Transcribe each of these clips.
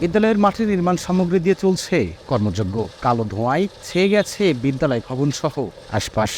বিদ্যালয়ের মাঠে নির্মাণ সামগ্রী দিয়ে চলছে কর্মযজ্ঞ। কালো ধোঁয়ায় ছেয়ে গেছে বিদ্যালয় ভবন সহ আশপাশ।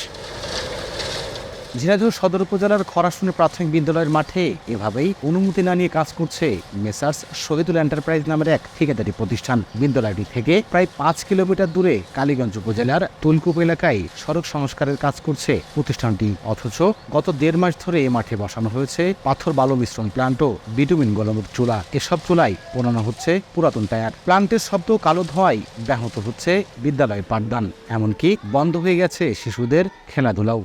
ঝিনাইদহ সদর উপজেলার খরাশুনি প্রাথমিক বিদ্যালয়ের মাঠে এভাবেই অনুমতি না নিয়ে কাজ করছে মেসার্স শহীদুল এন্টারপ্রাইজ নামের এক ঠিকাদারি প্রতিষ্ঠান। বিদ্যালয়টি থেকে প্রায় পাঁচ কিলোমিটার দূরে কালীগঞ্জ উপজেলার তুলকুপ এলাকায় সড়ক সংস্কারের কাজ করছে প্রতিষ্ঠানটি। অথচ গত দেড় মাস ধরে এ মাঠে বসানো হয়েছে পাথর বালু মিশ্রণ প্লান্ট ও বিটুমিন গলমের চুলা। এসব চুলায় পোড়ানো হচ্ছে পুরাতন টায়ার। প্লান্টের শব্দ কালো ধোঁয়ায় ব্যাহত হচ্ছে বিদ্যালয়ের পাঠদান। এমনকি বন্ধ হয়ে গেছে শিশুদের খেলাধুলাও।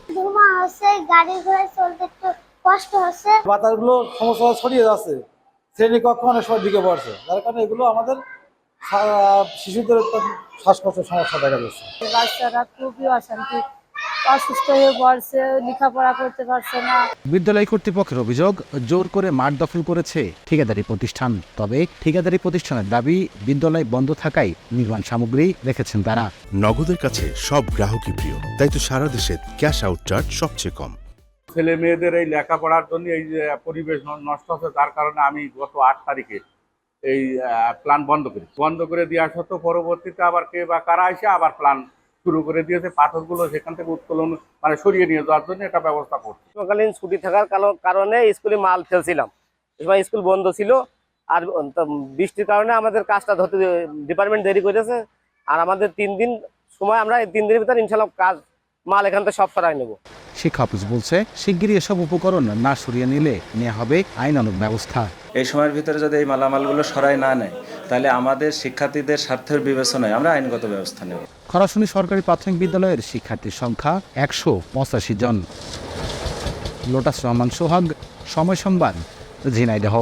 হচ্ছে গাড়ি ঘোড়া চলতে একটু কষ্ট হচ্ছে। বাতাসগুলো সমস্যা ছড়িয়ে যাচ্ছে। শ্রেণীকক্ষ অনেক সময় দিকে পড়ছে। যার কারণে এগুলো আমাদের শিশুদের শ্বাসকষ্ট সমস্যা দেখা যাচ্ছে বাচ্চারা খুবই অশান্তি। অসুস্থ হয়ে পড়ছে লেখাপড়া করতে পারছে না। বিদ্যালয় কর্তৃপক্ষের অভিযোগ জোর করে মাঠ দখল করেছে ঠিকাদারি প্রতিষ্ঠান। তবে ঠিকাদারি প্রতিষ্ঠানের দাবি বিদ্যালয় বন্ধ থাকায় নির্মাণ সামগ্রী রেখেছেন তারা। নগদের কাছে সব গ্রাহকই প্রিয় তাই তো সারা দেশে ক্যাশ আউট চার্জ সবচেয়ে কম। ছেলে মেয়েদের এই লেখাপড়ার জন্য এই যে পরিবেশ নষ্ট হচ্ছে তার কারণে আমি গত আট তারিখে এই প্ল্যান বন্ধ করি। বন্ধ করে দেওয়া সত্ত্বেও পরবর্তীতে আবার কে বা কারা এসে আবার প্ল্যান শুরু করে দিয়েছে পাথরগুলো সেখান থেকে উত্তোলন মানে সরিয়ে নিয়ে যাওয়ার জন্য একটা ব্যবস্থা করছে। গ্রীষ্মকালীন ছুটি থাকার কারণে স্কুলে মাল ফেলছিলাম। সময় স্কুল বন্ধ ছিল আর বৃষ্টির কারণে আমাদের কাজটা ধরতে ডিপার্টমেন্ট দেরি করেছে আর আমাদের তিন দিন সময় আমরা এই তিন দিনের ভিতরে ইনশাল্লাহ কাজ মাল এখান থেকে সব সরাই নেব। শিক্ষা অফিস বলছে শিগগিরই এসব উপকরণ না সরিয়ে নিলে নেওয়া হবে আইনানুগ ব্যবস্থা। এই সময়ের ভিতরে যদি এই মালামালগুলো সরাই না নেয় তাহলে আমাদের শিক্ষার্থীদের স্বার্থের বিবেচনায় আমরা আইনগত ব্যবস্থা নেব। খরাশুনি সরকারি প্রাথমিক বিদ্যালয়ের শিক্ষার্থীর সংখ্যা একশো পঁচাশি জন। লোটাস রহমান সোহাগ, সময় সংবাদ, ঝিনাইদহ।